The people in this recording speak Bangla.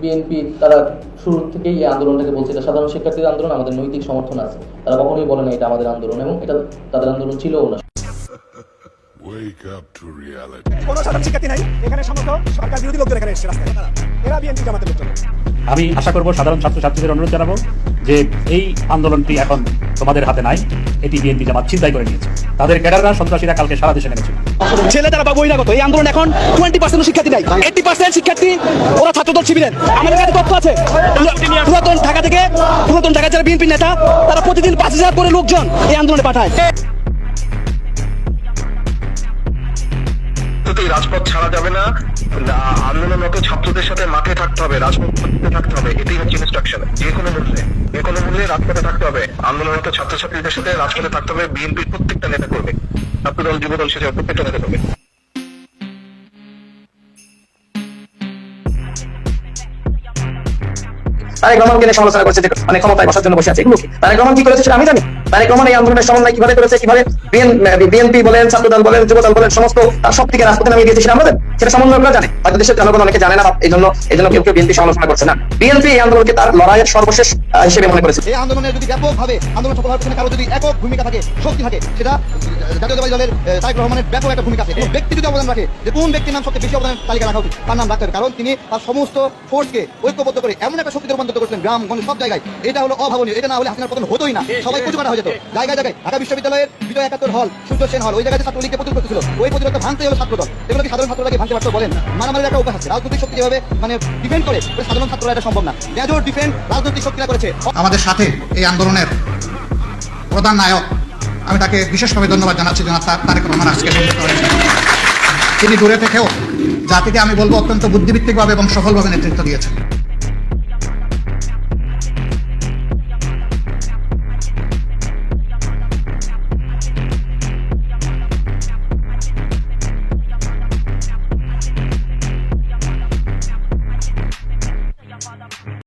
বিএনপি তারা শুরুর থেকেই এই আন্দোলনটাকে বলছে। এটা সাধারণ শিক্ষার্থীদের আন্দোলন আমাদের নৈতিক সমর্থন আছে। তারা কখনোই বলে না এটা আমাদের আন্দোলন এবং এটা তাদের আন্দোলন ছিল না। Wake up to reality. কোনো সাধারণ শিক্ষার্থী নাই। এখানে সমস্ত সরকার বিরোধী লোকদের এখানে এসেছে রাস্তায়। এরা বিএনপি জামাতের লোকজন আমি আশা করব সাধারণ ছাত্রছাত্রীদের অনুরোধ জানাব যে এই আন্দোলনটি এখন তোমাদের হাতে নাই এটি বিএনপি জামাত চিন্তাই করে নিয়েছে। তাদের ক্যাডাররা সন্ত্রাসীরা কালকে সারা দেশে নেমেছিল। ছেলে তারা বা বহিরাগত এই আন্দোলন এখন টোয়েন্টি পার্সেন্ট শিক্ষার্থী নাই এইটি পার্সেন্ট শিক্ষার্থী ওরা ছাত্রদল শিবিরের আমাদের কাছে তথ্য আছে। পুরাতন ঢাকা থেকে পুরাতন ঢাকা যারা বিএনপি নেতা তারা প্রতিদিন পাঁচ হাজার করে লোকজন এই আন্দোলনে পাঠায়। রাজপথ ছাড়া যাবে না না, আন্দোলনরত ছাত্রদের সাথে মাঠে থাকতে হবে, রাজপথে থাকতে হবে, এটাই হচ্ছে ইনস্ট্রাকশন যে কোনো মূল্যে, যে কোনো মূল্যে রাজপথে থাকতে হবে। আন্দোলনরত ছাত্রছাত্রীদের সাথে রাজপথে থাকতে হবে, বিএনপির প্রত্যেকটা নেতা করবে ছাত্রদল, যুবদল সেটা প্রত্যেকটা নেতা করবে তারেক রহমানকে নিয়ে সমালোচনা করছে যে মানে ক্ষমতায় বসার জন্য বসে আছে, এগুলো? তারেক রহমান কি করেছে সেটা আমি জানি। তারেক রহমান এই আন্দোলনের সমন্বয় কীভাবে করেছে কীভাবে বিএনপি বলেন ছাত্রদল বলেন যুবদল বলেন সমস্ত তার সব থেকে রাজপথে নামিয়ে দিয়েছে সেটা আমরা জানি। সেটা সমন্বয়করা জানে। হয়তো দেশের জনগণ অনেকে জানে না এই জন্য এই জন্য কেউ কেউ বিএনপি সমালোচনা করছে না। বিএনপি এই আন্দোলনকে তার লড়াইয়ের সর্বশেষ হিসেবে মনে করেছে। এই আন্দোলনের যদি ব্যাপকভাবে আন্দোলন সফল হওয়ার কারও যদি একক ভূমিকা থাকে শক্তি থাকে সেটা জাতীয়তাবাদী দলের তারেক রহমানের ব্যাপক একটা ভূমিকা আছে। ব্যক্তি যদি অবদান রাখে যে কোন ব্যক্তির নাম সবচেয়ে বেশি অবদানের তালিকা রাখা উচিত তার নাম রাখতে হবে। কারণ তিনি তার সমস্ত ফোর্সকে ঐক্যবদ্ধ করে এমন একটা শক্তিতে রূপান্তরিত করেছিলেন গ্রাম গঞ্জ সব জায়গায়। এটা হলো অভাবনীয় এটা না হলে হাসিনার পতন হতোই না। সবাই কুচু কাটা হয়ে যেত জায়গায় জায়গায়। ঢাকা বিশ্ববিদ্যালয়ের বিজয় একাত্তর হল, সূর্য সেন হল, ওই জায়গায় প্রতিরোধ করতেছিল ওই প্রতিরোধ ভাঙতে হলো এগুলো কি সাধারণ ভাঙতে বলেন? একটা অভ্যাস আছে। রাজনৈতিক শক্তি যেভাবে মানে ডিফেন্ড করে সাধারণ ছাত্ররা এটা সম্ভব না। মেজর ডিফেন্ড রাজনৈতিক শক্তিরা করেছে। আমাদের সাথে এই আন্দোলনের প্রধান নায়ক, আমি তাকে বিশেষভাবে ধন্যবাদ জানাচ্ছি, জনাব তারেক রহমান আজকে তিনি দূরে থেকেও জাতিকে আমি বলব অত্যন্ত বুদ্ধিভিত্তিকভাবে এবং সফলভাবে নেতৃত্ব দিয়েছেন।